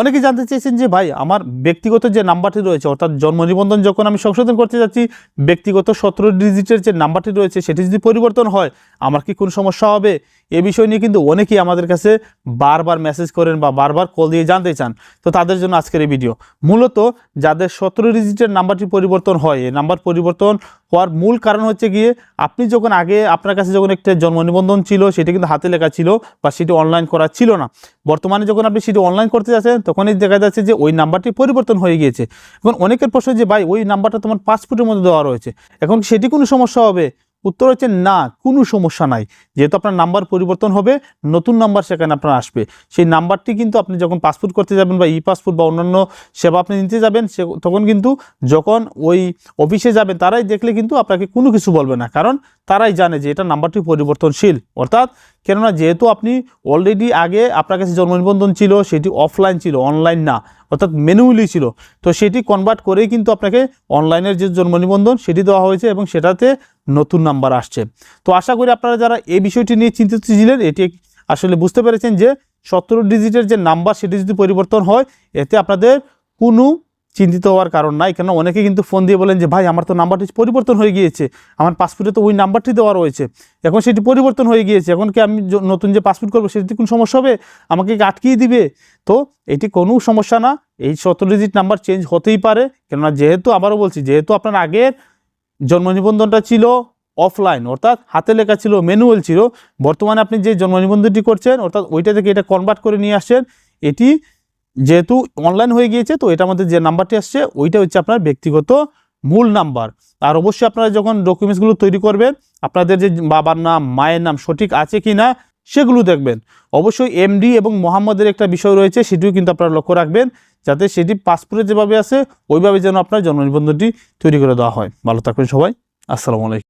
অনেকে জানতে চেয়েছেন যে ভাই, আমার ব্যক্তিগত যে নাম্বারটি রয়েছে, অর্থাৎ জন্ম নিবন্ধন যখন আমি সংশোধন করতে যাচ্ছি, ব্যক্তিগত সতেরো ডিজিটের যে নাম্বারটি রয়েছে, সেটি যদি পরিবর্তন হয়, আমার কি কোনো সমস্যা হবে? এ বিষয় নিয়ে কিন্তু অনেকেই আমাদের কাছে বারবার মেসেজ করেন বা বারবার কল দিয়ে জানতে চান। তো তাদের জন্য আজকের এই ভিডিও মূলত যাদের সতেরো ডিজিটের নাম্বারটি পরিবর্তন হয়, এই নাম্বার পরিবর্তন হওয়ার মূল কারণ হচ্ছে গিয়ে আপনি যখন আগে আপনার কাছে যখন একটা জন্ম নিবন্ধন ছিল, সেটি কিন্তু হাতে লেখা ছিল বা সেটি অনলাইন করা ছিল না। বর্তমানে যখন আপনি সেটি অনলাইন করতে যাচ্ছেন, তখনই দেখা যাচ্ছে যে ওই নাম্বারটি পরিবর্তন হয়ে গিয়েছে। এখন অনেকের প্রশ্ন যে, ভাই, ওই নাম্বারটা তোমার পাসপোর্টের মধ্যে দেওয়া রয়েছে। এখন সেটি কোনো সমস্যা হবে? উত্তর হচ্ছে না, কোনো সমস্যা নাই। যেহেতু আপনার নাম্বার পরিবর্তন হবে, নতুন নাম্বার সেখানে আপনার আসবে। সেই নাম্বারটি কিন্তু আপনি যখন পাসপোর্ট করতে যাবেন বা ই পাসপোর্ট বা অন্যান্য সেবা আপনি নিতে যাবেন, সে তখন কিন্তু যখন ওই অফিসে যাবেন, তারাই দেখলে কিন্তু আপনাকে কোনো কিছু বলবে না। কারণ তারাই জানে যে এটা নাম্বারটি পরিবর্তনশীল। অর্থাৎ কেননা যেহেতু আপনি অলরেডি আগে আপনার কাছে জন্ম নিবন্ধন ছিল, সেটি অফলাইন ছিল অনলাইন না, অর্থাৎ ম্যানুয়ালি ছিল, তো সেটি কনভার্ট করেই কিন্তু আপনাকে অনলাইনের যে জন্ম নিবন্ধন সেটি দেওয়া হয়েছে এবং সেটাতে নতুন নাম্বার আসছে। তো আশা করি আপনারা যারা এই বিষয়টি নিয়ে চিন্তিত ছিলেন, এটি আসলে বুঝতে পেরেছেন যে সতেরো ডিজিটের যে নাম্বার সেটি যদি পরিবর্তন হয়, এতে আপনাদের কোনো চিন্তিত হওয়ার কারণ নাই। কেন অনেকে কিন্তু ফোন দিয়ে বলেন যে, ভাই, আমার তো নাম্বারটি পরিবর্তন হয়ে গিয়েছে। আমার পাসপোর্টে তো ওই নাম্বারটি দেওয়া রয়েছে। এখন সেটি পরিবর্তন হয়ে গিয়েছে। এখন কি আমি নতুন যে পাসপোর্ট করব সেটি কোনো সমস্যা হবে? আমাকে আটকিয়ে দিবে? তো এটি কোনো সমস্যা না। এই সতেরো ডিজিট নাম্বার চেঞ্জ হতেই পারে। কেননা যেহেতু, আবারও বলছি, যেহেতু আপনার আগের জন্ম নিবন্ধনটা ছিল অফলাইন অর্থাৎ হাতে লেখা ছিল ম্যানুয়াল ছিল, বর্তমানে আপনি যে জন্ম নিবন্ধনটি করছেন, অর্থাৎ ওইটা থেকে এটা কনভার্ট করে নিয়ে আসছেন এটি যেহেতু অনলাইন হয়ে গিয়েছে, তো এটার মধ্যে যে নাম্বারটি আসছে, ওইটা হচ্ছে আপনার ব্যক্তিগত মূল নাম্বার আর অবশ্যই আপনারা যখন ডকুমেন্টসগুলো তৈরি করবেন, আপনাদের যে বাবার নাম, মায়ের নাম সঠিক আছে কি না সেগুলো দেখবেন। অবশ্যই এমডি এবং মোহাম্মদের একটা বিষয় রয়েছে, সেটিও কিন্তু আপনারা লক্ষ্য রাখবেন, যাতে সেটি পাসপোর্টে যেভাবে আছে, ওইভাবে যেন আপনার জন্ম নিবন্ধনটি তৈরি করে দেওয়া হয়। ভালো থাকবেন সবাই। আসসালামু আলাইকুম।